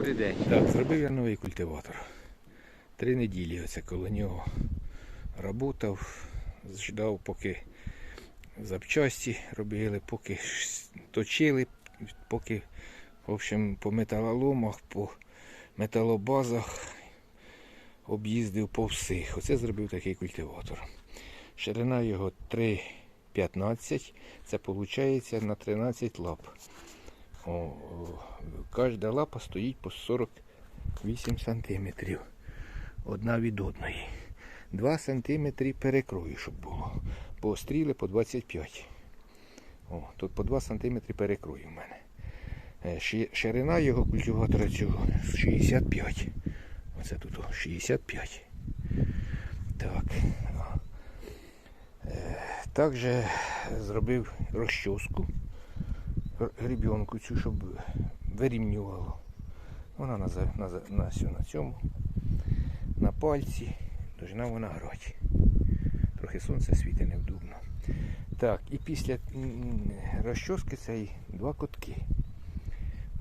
Добрий день. Так, зробив я новий культиватор. Три неділі оце коло нього работав, ждав, поки запчасті робили, поки точили, поки в общем, по металоломах, по металобазах об'їздив по всіх. Оце зробив такий культиватор. Ширина його 3,15, це виходить на 13 лап. О, кожна лапа стоїть по 48 сантиметрів. Одна від одної. 2 сантиметри перекрою, щоб було. По стріли по 25. О, тут по 2 сантиметри перекрою в мене. Е, Ширина його культиватора цього 65. Оце тут 65. Так. Е, Також зробив розчоску р- цю, щоб вирівнювало. Вона на, на, на, на цьому, на пальці, должна вона грати. Трохи сонце світить невдобно. Так, і після розчоски цей два котки.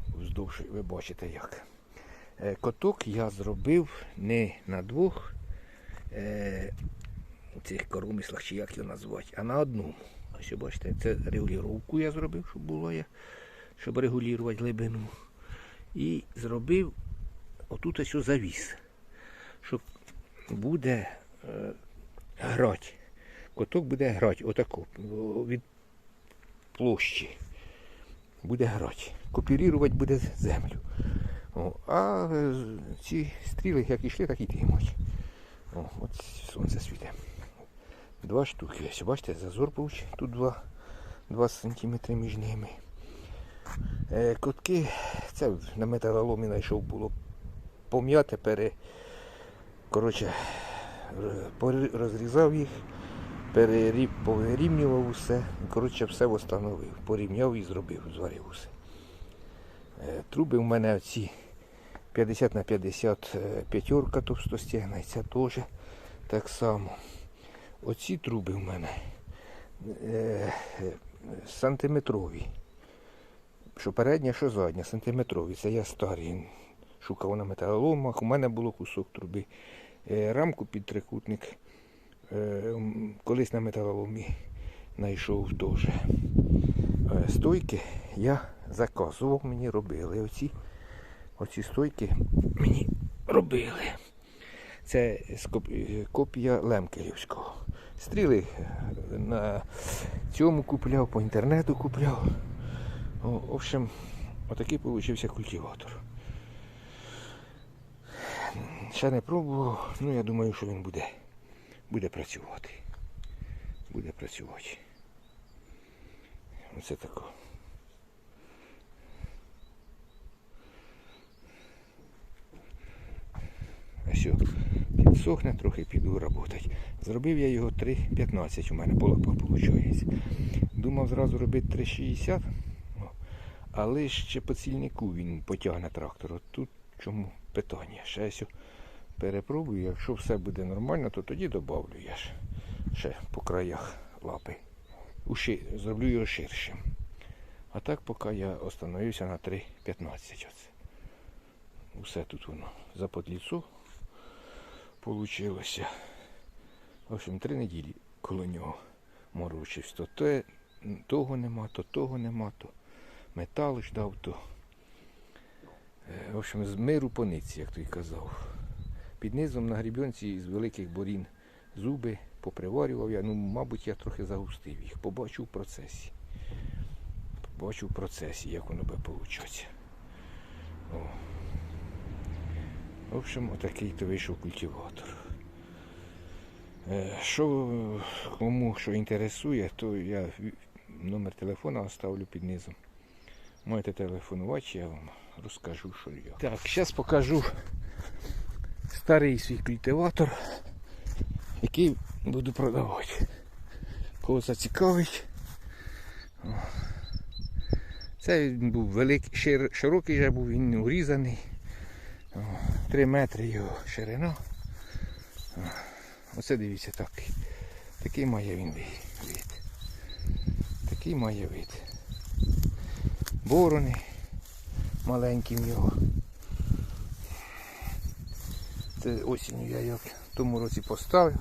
Вздовж, ви бачите як. Е, Коток я зробив не на двох е, цих коромислах, чи як його назвати, а на одному. Ось бачите, це регулювання я зробив, щоб було я, щоб регулювати глибину. І зробив отут ось завіс, щоб буде е, грати. Коток буде грати отако від площі. Буде грати. Копірувати буде землю. О, а ці стріли, як йшли, так і йтимуть. О, от сонце світить. Два штуки. Ось, бачите, зазор получ. Тут 2, 2 см між ними. Е, Котки, це на металоломі знайшов було пом'яте, пере. Коротше, розрізав їх, переріб, повирівнював усе. Коротше, все встановив. Порівняв і зробив, зварив усе. Е, Труби в мене ці 50 на 50 е, п'ятерка товстостягна, і ця теж так само. Оці труби в мене е, сантиметрові. Що передня, що задня, сантиметрові. Це я старий. Шукав на металоломах. У мене було кусок труби. Е, рамку під трикутник. Е, колись на металоломі знайшов теж. Стойки я заказував, мені робили. Оці, оці стойки мені робили. Це копія Лемкелівського. Стріли е, на цьому купляв, по інтернету купляв. В общем, отакий получився культиватор. Ще не пробував, ну я думаю, що він буде, буде працювати. Буде працювати. Оце тако. А що, підсохне, трохи піду працювати. Зробив я його 3,15 у мене по лапах виходить. Думав зразу робити 3,60, ну, але ще по цільнику він потягне трактор. Тут чому питання. Ще я перепробую, якщо все буде нормально, то тоді додавлю я ж ще по краях лапи. Уши, зроблю його ширшим. А так поки я остановився на 3,15. Оце. Усе тут воно за подліцу получилося. В общем, три неділі коло нього морочився. То те, того нема, то того нема, то метал ждав, то. Е, В общем, з миру по ниці, як той казав. Під низом на грібінці з великих борін зуби поприварював я. Ну, мабуть, я трохи загустив їх. Побачив в процесі. Побачив в процесі, як воно би. О. В общем, отакий то вийшов культиватор. Е, Що кому що інтересує, то я номер телефона оставлю під низом. Можете телефонувати, я вам розкажу, що я. Так, зараз покажу старий свій культиватор, який буду продавати. Кого зацікавить. Це він був великий, широкий вже був, він урізаний. О, Три метри його ширина. Оце дивіться так. Такий має він вид. Такий має вид. Борони маленькі в нього. Це осінню я його в тому році поставив.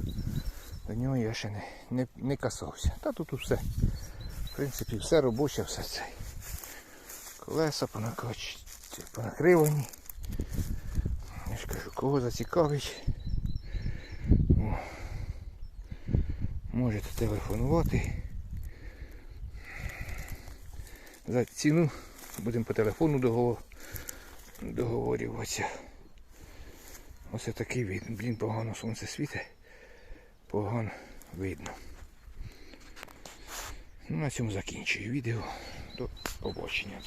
До нього я ще не, не, не касався. Та тут все. В принципі, все робоче, все це. Колеса понакривані. Кажу, кого зацікавить. О. Можете телефонувати. За ціну будемо по телефону договор... договорюватися. Ось такий вид. Блін, погано сонце світить. Погано видно. Ну, на цьому закінчую відео. До побачення.